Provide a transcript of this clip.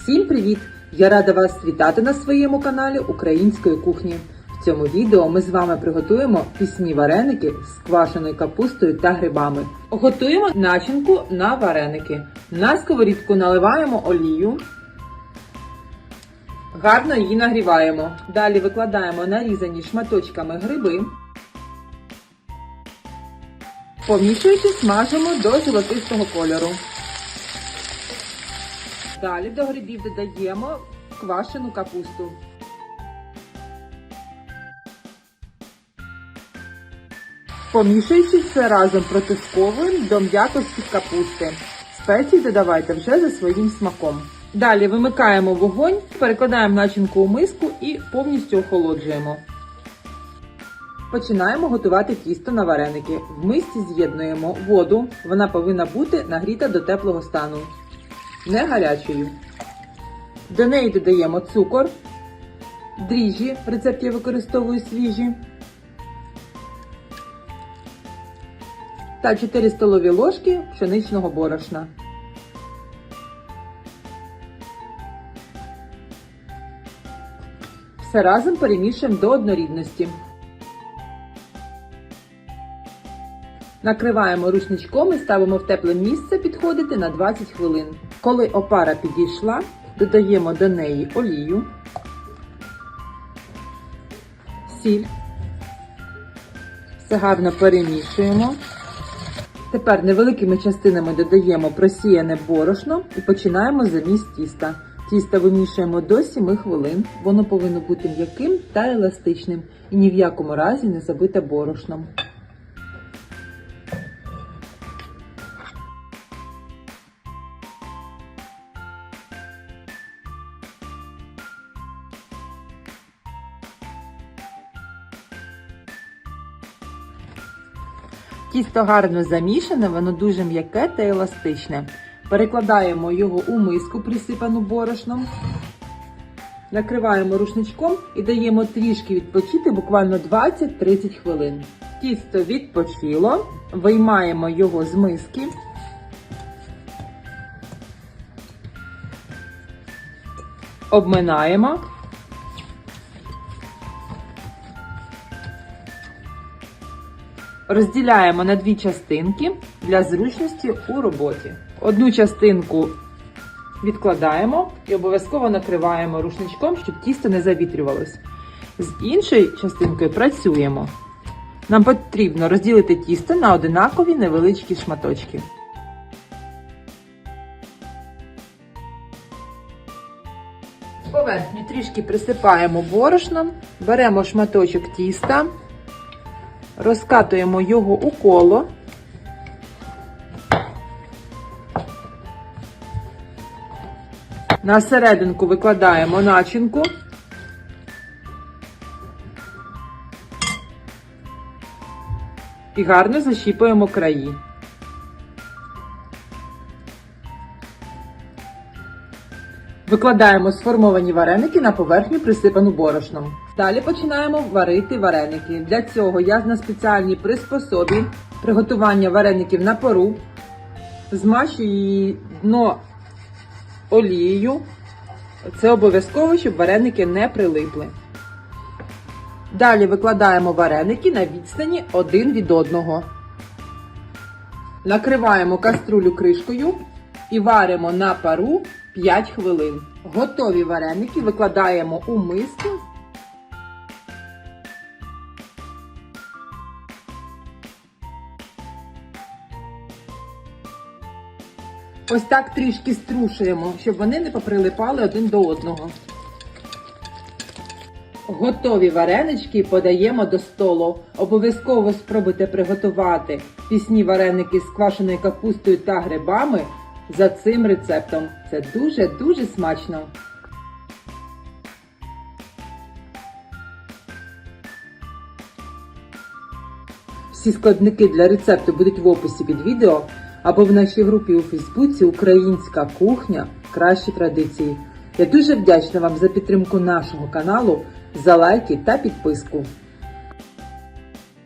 Всім привіт! Я рада вас вітати на своєму каналі Української кухні. В цьому відео ми з вами приготуємо пісні вареники з квашеною капустою та грибами. Готуємо начинку на вареники. На сковорідку наливаємо олію. Гарно її нагріваємо. Далі викладаємо нарізані шматочками гриби. Помішуючи, смажимо до золотистого кольору. Далі до грибів додаємо квашену капусту. Помішуючи все разом протисковуємо до м'якості капусти. Спеції додавайте вже за своїм смаком. Далі вимикаємо вогонь, перекладаємо начинку у миску і повністю охолоджуємо. Починаємо готувати тісто на вареники. В мисці з'єднуємо воду. Вона повинна бути нагріта до теплого стану, не гарячою. До неї додаємо цукор, дріжджі, рецепт я використовую свіжі. Та 4 столові ложки пшеничного борошна. Все разом перемішуємо до однорідності. Накриваємо рушничком і ставимо в тепле місце підходити на 20 хвилин. Коли опара підійшла, додаємо до неї олію, сіль. Все гарно перемішуємо. Тепер невеликими частинами додаємо просіяне борошно і починаємо заміс тіста. Тісто вимішуємо до 7 хвилин. Воно повинно бути м'яким та еластичним і ні в якому разі не забите борошном. Тісто гарно замішане, воно дуже м'яке та еластичне. Перекладаємо його у миску, присипану борошном. Накриваємо рушничком і даємо трішки відпочити буквально 20-30 хвилин. Тісто відпочило, виймаємо його з миски. Обминаємо. Розділяємо на дві частинки для зручності у роботі. Одну частинку відкладаємо і обов'язково накриваємо рушничком, щоб тісто не завітрювалось. З іншою частинкою працюємо. Нам потрібно розділити тісто на одинакові невеличкі шматочки. Поверхню трішки присипаємо борошном, беремо шматочок тіста, розкатуємо його у коло. На серединку викладаємо начинку. І гарно защіпуємо краї. Викладаємо сформовані вареники на поверхню, присипану борошном. Далі починаємо варити вареники. Для цього я на спеціальній приспособі приготування вареників на пару змащую її дно олією. Це обов'язково, щоб вареники не прилипли. Далі викладаємо вареники на відстані один від одного. Накриваємо каструлю кришкою і варимо на пару 5 хвилин. Готові вареники викладаємо у миску. Ось так трішки струшуємо, щоб вони не поприлипали один до одного. Готові варенички подаємо до столу. Обов'язково спробуйте приготувати пісні вареники з квашеною капустою та грибами за цим рецептом. Це дуже-дуже смачно. Всі складники для рецепту будуть в описі під відео або в нашій групі у Фейсбуці Українська кухня Кращі традиції. Я дуже вдячна вам за підтримку нашого каналу, за лайки та підписку.